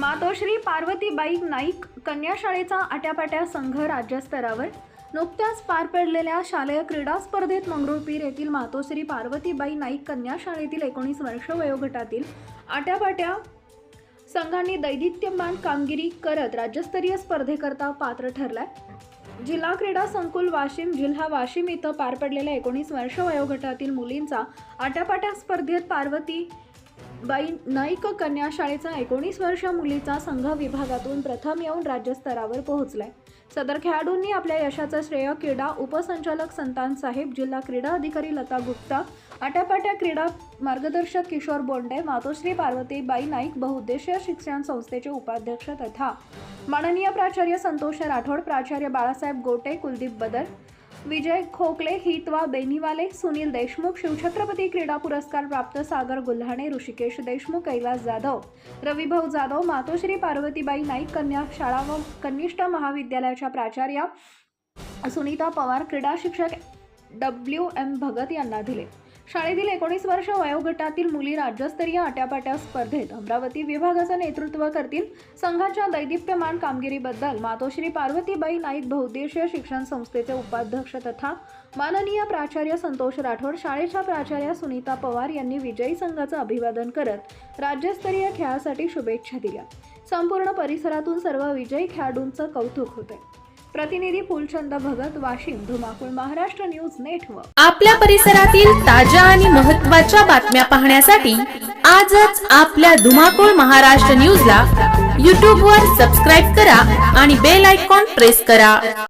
मातोश्री पार्वतीबाई नाईक कन्या शाळेचा आट्यापाट्या संघ राज्यस्तरावर नुकत्याच पार पडलेल्या शालेय क्रीडा स्पर्धेत मंगरुळपीर येथील मातोश्री पार्वतीबाई नाईक कन्या शाळेतील एकोणीस वर्ष वयोगटातील आट्यापाट्या संघांनी दैदित्यमान कामगिरी करत राज्यस्तरीय स्पर्धेकरता पात्र ठरलाय. जिल्हा क्रीडा संकुल वाशिम जिल्हा वाशिम इथं पार पडलेल्या एकोणीस वर्ष वयोगटातील मुलींचा आट्यापाट्या स्पर्धेत पार्वती बाई नाईक कन्या शाळेचा एकोणीस वर्ष मुलीचा संघ विभागातून प्रथम येऊन राज्यस्तरावर पोहोचलाय. सदर खेळाडूंनी आपल्या यशाचं श्रेय क्रीडा उपसंचालक संतान साहेब जिल्हा क्रीडा अधिकारी लता गुप्ता आट्यापाट्या क्रीडा मार्गदर्शक किशोर बोंडे मातोश्री पार्वतीबाई नाईक बहुउद्देशीय शिक्षण संस्थेचे उपाध्यक्ष तथा माननीय प्राचार्य संतोष राठोड प्राचार्य बाळासाहेब गोटे कुलदीप बदर विजय खोकले हितवा बेनीवाले सुनील देशमुख शिवछत्रपती क्रीडा पुरस्कार प्राप्त सागर गुल्हाणे ऋषिकेश देशमुख कैलास जाधव रविभाऊ जाधव मातोश्री पार्वतीबाई नाईक कन्या शाळा व कनिष्ठ महाविद्यालयाच्या प्राचार्या सुनीता पवार क्रीडा शिक्षक डब्ल्यू एम भगत यांना दिले. शाळेतील एकोणीस वर्ष वयोगटातील मुली राज्यस्तरीय आट्यापाट्या स्पर्धेत अमरावती विभागाचं नेतृत्व करतील. संघाच्या दैदिप्यमान कामगिरीबद्दल मातोश्री पार्वतीबाई नाईक बहुद्देशीय शिक्षण संस्थेचे उपाध्यक्ष तथा माननीय प्राचार्य संतोष राठोड शाळेच्या प्राचार्या सुनीता पवार यांनी विजयी संघाचं अभिवादन करत राज्यस्तरीय खेळासाठी शुभेच्छा दिल्या. संपूर्ण परिसरातून सर्व विजयी खेळाडूंचं कौतुक होते प्रतिनिधी फुलचंद भगत वाशिम धुमाकूळ महाराष्ट्र न्यूज नेटवर्क. आपल्या परिसरातील ताज्या आणि महत्त्वाच्या बातम्या पाहण्यासाठी आजच आपल्या धुमाकूळ महाराष्ट्र न्यूजला यूट्यूबवर सबस्क्राईब करा आणि बेल आयकॉन प्रेस करा.